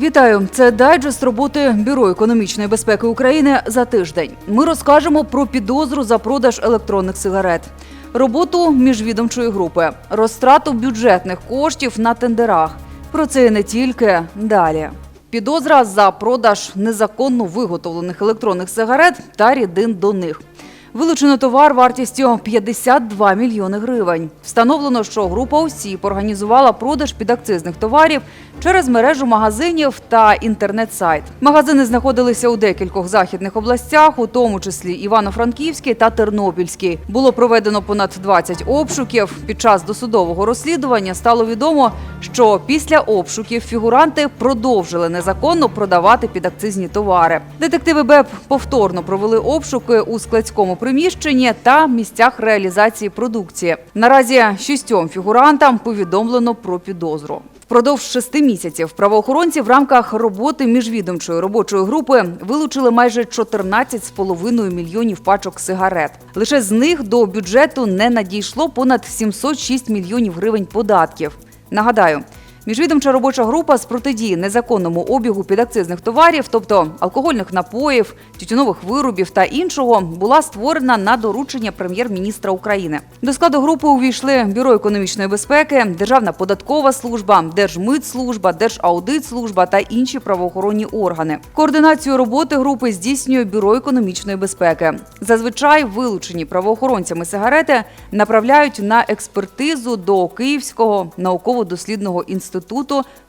Вітаю! Це дайджест роботи Бюро економічної безпеки України за тиждень. Ми розкажемо про підозру за продаж електронних сигарет, роботу міжвідомчої групи, розтрату бюджетних коштів на тендерах. Про це і не тільки далі. Підозра за продаж незаконно виготовлених електронних сигарет та рідин до них. Вилучено товар вартістю 52 мільйони гривень. Встановлено, що група осіб організувала продаж підакцизних товарів через мережу магазинів та інтернет-сайт. Магазини знаходилися у декількох західних областях, у тому числі Івано-Франківській та Тернопільській. Було проведено понад 20 обшуків. Під час досудового розслідування стало відомо, що після обшуків фігуранти продовжили незаконно продавати підакцизні товари. Детективи БЕП повторно провели обшуки у складському приміщенні та місцях реалізації продукції. Наразі шістьом фігурантам повідомлено про підозру. Впродовж шести місяців правоохоронці в рамках роботи міжвідомчої робочої групи вилучили майже 14,5 мільйонів пачок сигарет. Лише з них до бюджету не надійшло понад 706 мільйонів гривень податків. Нагадаю. Міжвідомча робоча група з протидії незаконному обігу підакцизних товарів, тобто алкогольних напоїв, тютюнових виробів та іншого, була створена на доручення прем'єр-міністра України. До складу групи увійшли Бюро економічної безпеки, Державна податкова служба, Держмитслужба, Держаудитслужба та інші правоохоронні органи. Координацію роботи групи здійснює Бюро економічної безпеки. Зазвичай вилучені правоохоронцями сигарети направляють на експертизу до Київського науково-дослідного інституту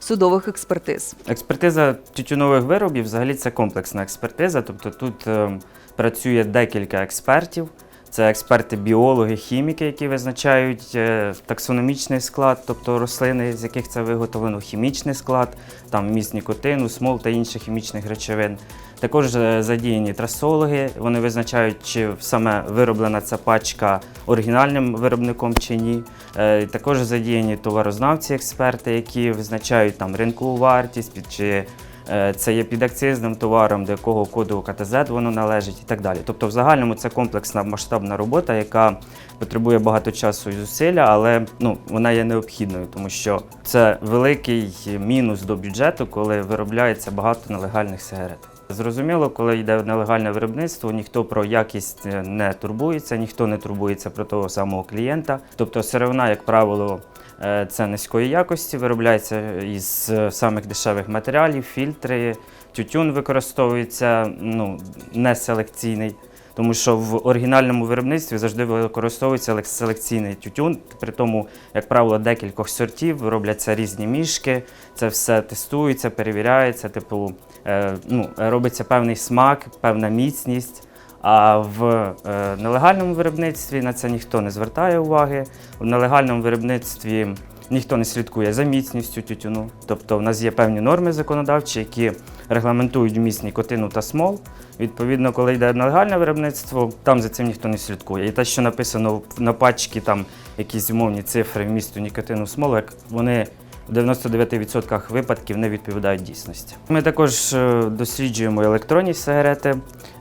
судових експертиз. Експертиза тютюнових виробів взагалі це комплексна експертиза. Тобто тут е, працює декілька експертів. Це експерти, біологи, хіміки, які визначають е, таксономічний склад, тобто рослини, з яких це виготовлено, хімічний склад, там вміст нікотину, смол та інших хімічних речовин. Також е, задіяні трасологи, вони визначають, чи саме вироблена ця пачка оригінальним виробником чи ні. Е, Також задіяні товарознавці, експерти, які визначають там ринкову вартість, чи Е, Це є підакцизним товаром, до якого коду КТЗ воно належить і так далі. Тобто, в загальному це комплексна масштабна робота, яка потребує багато часу і зусилля, але ну, вона є необхідною, тому що це великий мінус до бюджету, коли виробляється багато нелегальних сигарет. Зрозуміло, коли йде нелегальне виробництво, ніхто про якість е, не турбується, ніхто не турбується про того самого клієнта. Тобто сировина, як правило, Е, Це низької якості, виробляється із е, самих дешевих матеріалів, фільтри, тютюн використовується ну, не селекційний, тому що в оригінальному виробництві завжди використовується селекційний тютюн. При тому, як правило, декількох сортів, робляться різні мішки, це все тестується, перевіряється, типу, е, ну, робиться певний смак, певна міцність. А в е, нелегальному виробництві на це ніхто не звертає уваги. В нелегальному виробництві ніхто не слідкує за міцністю тютюну. Тобто в нас є певні норми законодавчі, які регламентують вміст нікотину та смол. Відповідно, коли йде нелегальне виробництво, там за цим ніхто не слідкує. І те, що написано на пачці, там якісь умовні цифри вмісту нікотину смолу, як вони в 99% випадків не відповідають дійсності. Ми також е, досліджуємо електронні сигарети.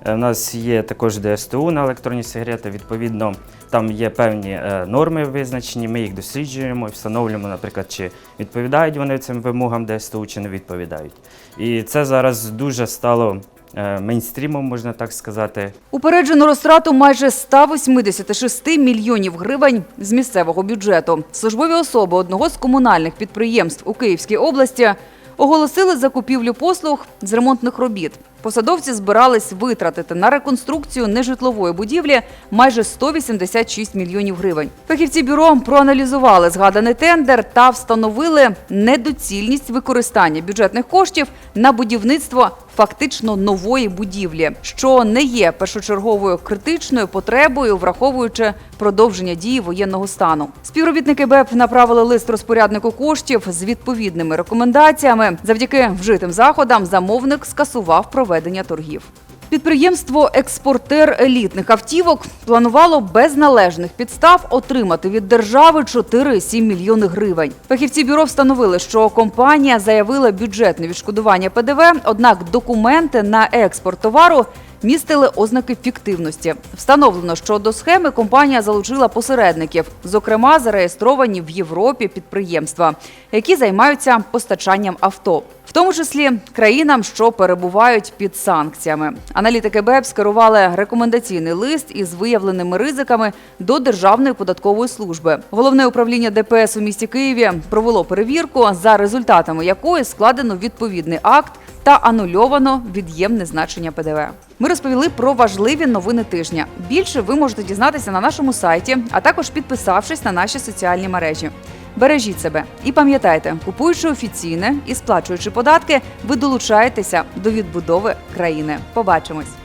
Е, У нас є також ДСТУ на електронні сигарети. Відповідно, там є певні е, норми визначені. Ми їх досліджуємо і встановлюємо, наприклад, чи відповідають вони цим вимогам ДСТУ, чи не відповідають. І це зараз дуже стало е, мейнстрімом, можна так сказати. Упереджено розтрату майже 186 мільйонів гривень з місцевого бюджету. Службові особи одного з комунальних підприємств у Київській області оголосили закупівлю послуг з ремонтних робіт. Посадовці збирались витратити на реконструкцію нежитлової будівлі майже 186 мільйонів гривень. Фахівці бюро проаналізували згаданий тендер та встановили недоцільність використання бюджетних коштів на будівництво фактично нової будівлі, що не є першочерговою критичною потребою, враховуючи продовження дії воєнного стану. Співробітники БЕП направили лист розпоряднику коштів з відповідними рекомендаціями. Завдяки вжитим заходам замовник скасував проведення торгів. Підприємство Експортер елітних автівок планувало без належних підстав отримати від держави 4,7 мільйони гривень. Фахівці бюро встановили, що компанія заявила бюджетне відшкодування ПДВ, однак документи на експорт товару містили ознаки фіктивності. Встановлено, що до схеми компанія залучила посередників, зокрема зареєстровані в Європі підприємства, які займаються постачанням авто, в тому числі країнам, що перебувають під санкціями. Аналітики БЕП скерували рекомендаційний лист із виявленими ризиками до Державної податкової служби. Головне управління ДПС у місті Києві провело перевірку, за результатами якої складено відповідний акт та анульовано від'ємне значення ПДВ. Ми розповіли про важливі новини тижня. Більше ви можете дізнатися на нашому сайті, а також підписавшись на наші соціальні мережі. Бережіть себе і пам'ятайте, купуючи офіційне і сплачуючи податки, ви долучаєтеся до відбудови країни. Побачимось.